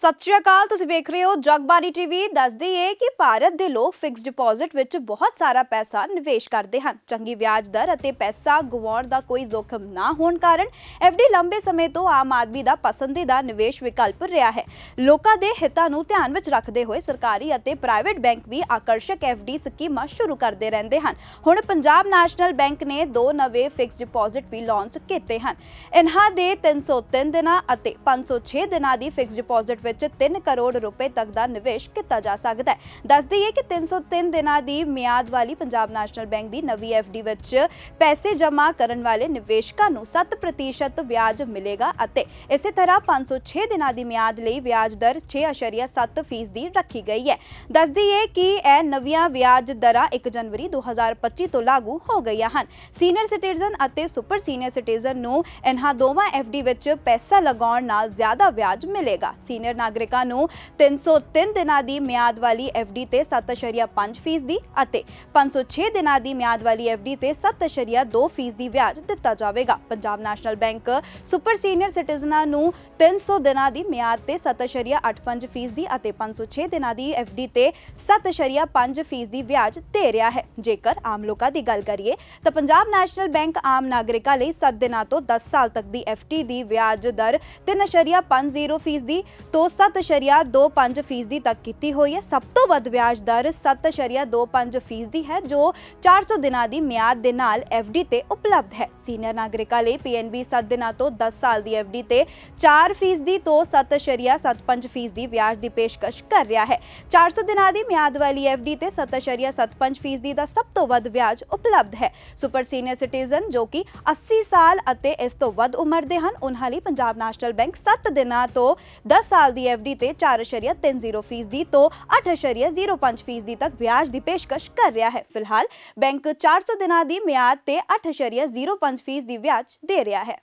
ਸਤਿ ਸ਼੍ਰੀ ਅਕਾਲ, ਤੁਸੀਂ ਵੇਖ ਰਹੇ ਹੋ ਜਗਬਾਣੀ ਟੀਵੀ। ਦੱਸਦੀ ਏ ਕਿ ਭਾਰਤ ਦੇ ਲੋਕ ਫਿਕਸ ਡਿਪੋਜ਼ਿਟ ਵਿੱਚ ਬਹੁਤ ਸਾਰਾ ਪੈਸਾ ਨਿਵੇਸ਼ ਕਰਦੇ ਹਨ। ਚੰਗੀ ਵਿਆਜ ਦਰ ਅਤੇ ਪੈਸਾ ਗਵਾਉਣ ਦਾ ਕੋਈ ਜ਼ੋਖਮ ਨਾ ਹੋਣ ਕਾਰਨ ਏਫਡੀ ਲੰਬੇ ਸਮੇਂ ਤੋਂ ਆਮ ਆਦਮੀ ਦਾ ਪਸੰਦੀਦਾ ਨਿਵੇਸ਼ ਵਿਕਲਪ ਰਿਹਾ ਹੈ। ਲੋਕਾਂ ਦੇ ਹਿੱਤਾਂ ਨੂੰ ਧਿਆਨ ਵਿੱਚ ਰੱਖਦੇ ਹੋਏ ਸਰਕਾਰੀ ਅਤੇ ਪ੍ਰਾਈਵੇਟ ਬੈਂਕ ਵੀ ਆਕਰਸ਼ਕ ਏਫਡੀ ਸਕੀਮਾਂ ਸ਼ੁਰੂ ਕਰਦੇ ਰਹਿੰਦੇ ਹਨ। ਹੁਣ ਪੰਜਾਬ ਨੈਸ਼ਨਲ ਬੈਂਕ ਨੇ ਦੋ ਨਵੇਂ ਫਿਕਸਡ ਡਿਪੋਜ਼ਿਟ ਵੀ ਲਾਂਚ ਕੀਤੇ ਹਨ। ਇਨ੍ਹਾਂ ਦੇ 303 ਦਿਨਾਂ ਅਤੇ 506 ਦਿਨਾਂ ਦੀ ਫਿਕਸਡ ਡਿਪੋਜ਼ਿਟ ਵਿੱਚ 3 ਕਰੋੜ ਰੁਪਏ ਤੱਕ ਦਾ ਨਿਵੇਸ਼ ਕੀਤਾ ਜਾ ਸਕਦਾ ਹੈ। ਦੱਸ ਦਈਏ ਕਿ 303 ਦਿਨਾਂ ਦੀ ਮਿਆਦ ਵਾਲੀ ਪੰਜਾਬ ਨੈਸ਼ਨਲ ਬੈਂਕ ਦੀ ਨਵੀਂ ਐਫਡੀ ਵਿੱਚ ਪੈਸੇ ਜਮ੍ਹਾਂ ਕਰਨ ਵਾਲੇ ਨਿਵੇਸ਼ਕਾਂ ਨੂੰ 7% ਵਿਆਜ ਮਿਲੇਗਾ ਅਤੇ ਇਸੇ ਤਰ੍ਹਾਂ 506 ਦਿਨਾਂ ਦੀ ਮਿਆਦ ਲਈ ਵਿਆਜ ਦਰ 6.7% ਫੀਸਦੀ ਰੱਖੀ ਗਈ ਹੈ। ਦੱਸ ਦਈਏ ਕਿ ਇਹ ਨਵੀਆਂ ਵਿਆਜ ਦਰਾਂ 1 ਜਨਵਰੀ 2025 ਤੋਂ ਲਾਗੂ ਹੋ ਗਈਆਂ ਹਨ। ਸੀਨੀਅਰ ਸਿਟੀਜ਼ਨ ਅਤੇ ਸੁਪਰ ਸੀਨੀਅਰ ਸਿਟੀਜ਼ਨ ਨੂੰ ਇਨ੍ਹਾਂ ਦੋਵਾਂ ਐਫਡੀ ਵਿੱਚ ਪੈਸਾ ਲਗਾਉਣ ਨਾਲ ਜ਼ਿਆਦਾ ਵਿਆਜ ਮਿਲੇਗਾ। ਸੀਨੀਅਰ ਨਾਗਰਿਕਾਂ ਨੂੰ 303 ਦਿਨਾਂ ਦੀ ਮਿਆਦ ਵਾਲੀ ਐਫਡੀ ਤੇ 7.5% ਫੀਸਦੀ ਅਤੇ 506 ਦਿਨਾਂ ਦੀ ਮਿਆਦ ਵਾਲੀ ਐਫਡੀ ਤੇ 7.2% ਫੀਸਦੀ ਵਿਆਜ ਦਿੱਤਾ ਜਾਵੇਗਾ। Punjab national bank super senior ਸਿਟੀਜ਼ਨਾਂ ਨੂੰ 300 ਦਿਨਾਂ ਦੀ ਮਿਆਦ ਤੇ 7.85% ਫੀਸਦੀ ਅਤੇ 506 ਦਿਨਾਂ ਦੀ ਐਫਡੀ ਤੇ 7.5% ਫੀਸਦੀ ਵਿਆਜ ਦੇ ਰਿਹਾ ਹੈ। ਜੇਕਰ ਆਮ ਲੋਕਾਂ ਦੀ ਗੱਲ ਕਰੀਏ ਤਾਂ ਪੰਜਾਬ ਨੈਸ਼ਨਲ ਬੈਂਕ ਆਮ ਨਾਗਰਿਕਾਂ ਲਈ 7 ਦਿਨਾਂ ਤੋਂ 10 ਸਾਲ ਤੱਕ ਦੀ ਐਫਡੀ ਦੀ ਵਿਆਜ ਦਰ 3.50 ਫੀਸਦੀ ਤੋਂ 7.25 ਫੀਸਦੀ ਤੱਕ ਕੀਤੀ ਹੋਈ ਹੈ। ਸਭ ਤੋਂ ਵੱਧ ਵਿਆਜ ਦਰ 7.25 ਫੀਸਦੀ ਹੈ, ਜੋ 400 ਦਿਨਾਂ ਦੀ ਮਿਆਦ ਦੇ ਨਾਲ ਐਫਡੀ ਤੇ ਉਪਲਬਧ ਹੈ। ਸੀਨੀਅਰ ਨਾਗਰਿਕਾਂ ਲਈ ਪੀਐਨਬੀ 7 ਦਿਨਾਂ ਤੋਂ 10 ਸਾਲ ਦੀ ਐਫਡੀ ਤੇ 4 ਫੀਸਦੀ ਤੋਂ 7.75 ਫੀਸਦੀ ਵਿਆਜ ਦੀ ਪੇਸ਼ਕਸ਼ ਕਰ ਰਿਹਾ ਹੈ। 400 ਦਿਨਾਂ ਦੀ ਮਿਆਦ ਵਾਲੀ ਐਫਡੀ ਤੇ 7.75 ਫੀਸਦੀ ਦਾ ਸਭ ਤੋਂ ਵੱਧ ਵਿਆਜ ਉਪਲਬਧ ਹੈ। ਸੁਪਰ ਸੀਨੀਅਰ ਸਿਟੀਜ਼ਨ ਜੋ ਕਿ 80 ਸਾਲ ਅਤੇ ਇਸ ਤੋਂ ਵੱਧ ਉਮਰ ਦੇ ਹਨ, ਉਹਨਾਂ ਲਈ ਪੰਜਾਬ ਨੈਸ਼ਨਲ ਬੈਂਕ 7 ਦਿਨਾਂ ਤੋਂ 10 ਸਾਲ ਦੀ ਦੀ ਐਫਡੀ ਤੇ 4.30 ਫੀਸਦੀ ਤੋਂ 8.05 ਫੀਸਦੀ ਤੱਕ ਵਿਆਜ ਦੀ ਪੇਸ਼ਕਸ਼ ਕਰ ਰਿਹਾ ਹੈ। ਫਿਲਹਾਲ ਬੈਂਕ 400 ਦਿਨਾਂ ਦੀ ਮਿਆਦ ਤੇ 8.05 ਫੀਸਦੀ ਵਿਆਜ ਦੇ ਰਿਹਾ ਹੈ।